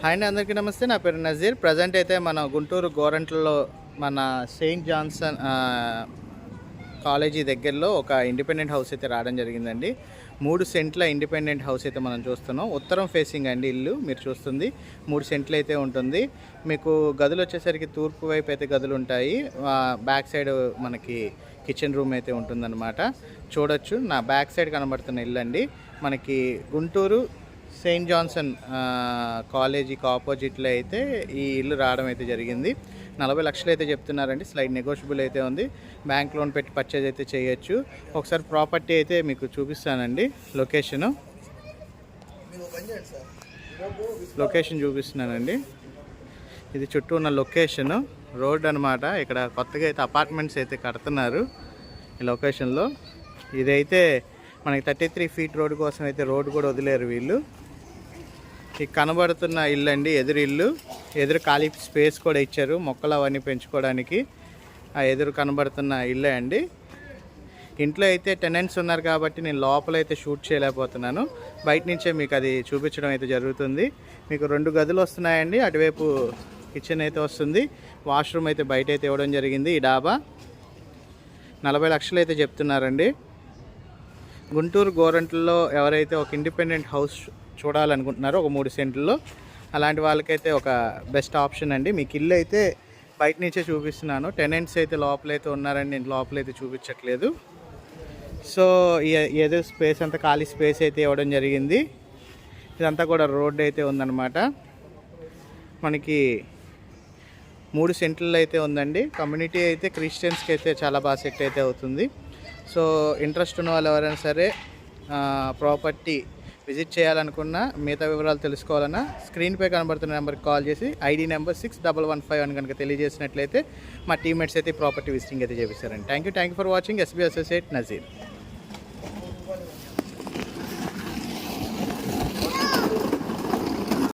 Hi అండి అందరికీ నమస్తే. నా పేరు నజీర్. ప్రజెంట్ అయితే మన గుంటూరు గోరంట్లలో మన సెయింట్ జాన్సన్ కాలేజీ దగ్గరలో ఒక ఇండిపెండెంట్ హౌస్ అయితే రావడం జరిగిందండి. మూడు సెంట్ల ఇండిపెండెంట్ హౌస్ అయితే మనం చూస్తున్నాం. ఉత్తరం ఫేసింగ్ అండి ఇల్లు మీరు చూస్తుంది. మూడు సెంట్లు అయితే ఉంటుంది. మీకు గదులు వచ్చేసరికి తూర్పు వైపు అయితే గదులు ఉంటాయి. బ్యాక్ సైడ్ మనకి కిచెన్ రూమ్ అయితే ఉంటుందన్నమాట. చూడొచ్చు. నా బ్యాక్ సైడ్ కనబడుతున్న ఇల్లు అండి. మనకి గుంటూరు సెయింట్ జాన్సన్ కాలేజీకి ఆపోజిట్లో అయితే ఈ ఇల్లు రావడం అయితే జరిగింది. నలభై లక్షలు అయితే చెప్తున్నారండి. స్లైడ్ నెగోషియబుల్ అయితే ఉంది. బ్యాంక్ లోన్ పెట్టి పర్చేజ్ అయితే చేయొచ్చు. ఒకసారి ప్రాపర్టీ అయితే మీకు చూపిస్తానండి. లొకేషను లొకేషన్ చూపిస్తున్నానండి. ఇది చుట్టూ ఉన్న లొకేషన్ రోడ్ అనమాట ఇక్కడ కొత్తగా అయితే అపార్ట్మెంట్స్ అయితే కడుతున్నారు ఈ లొకేషన్లో ఇదైతే మనకి థర్టీ త్రీ ఫీట్ రోడ్ కోసం అయితే రోడ్ కూడా వదిలేరు వీళ్ళు. ఈ కనబడుతున్న ఇల్లు అండి ఎదురు ఇల్లు. ఎదురు ఖాళీ స్పేస్ కూడా ఇచ్చారు మొక్కలు అవన్నీ పెంచుకోవడానికి. ఆ ఎదురు కనబడుతున్న ఇల్లే అండి. ఇంట్లో అయితే టెనెంట్స్ ఉన్నారు కాబట్టి నేను లోపల అయితే షూట్ చేయలేకపోతున్నాను. బయట నుంచే మీకు అది చూపించడం అయితే జరుగుతుంది. మీకు రెండు గదులు వస్తున్నాయండి అటువైపు కిచెన్ అయితే వస్తుంది. వాష్రూమ్ అయితే బయట అయితే ఇవ్వడం జరిగింది ఈ డాబా. నలభై లక్షలు అయితే చెప్తున్నారండి. గుంటూరు గోరంట్లలో ఎవరైతే ఒక ఇండిపెండెంట్ హౌస్ చూడాలనుకుంటున్నారో ఒక మూడు సెంట్లలో అలాంటి వాళ్ళకైతే ఒక బెస్ట్ ఆప్షన్ అండి. మీకు ఇల్లు అయితే బయట నుంచే చూపిస్తున్నాను. టెనెంట్స్ అయితే లోపలైతే ఉన్నారని నేను లోపలైతే చూపించట్లేదు. సో ఏదో స్పేస్ అంతా ఖాళీ స్పేస్ అయితే ఇవ్వడం జరిగింది. ఇదంతా కూడా రోడ్ అయితే ఉందన్నమాట. మనకి మూడు సెంట్లలో అయితే ఉందండి. కమ్యూనిటీ అయితే క్రిస్టియన్స్కి అయితే చాలా బాగా సెట్ అయితే అవుతుంది. సో ఇంట్రెస్ట్ ఉన్న వాళ్ళు ఎవరైనా సరే ప్రాపర్టీ విజిట్ చేయాలనుకున్నా మిగతా వివరాలు తెలుసుకోవాలన్నా స్క్రీన్పై కనబడుతున్న నెంబర్కి కాల్ చేసి ID number six double one five అని కనుక తెలియజేసినట్లయితే మా టీమ్మేట్స్ అయితే ప్రాపర్టీ విజిటింగ్ అయితే చేపిస్తారండి. Thank you thank you for watching. SB associate Nazir.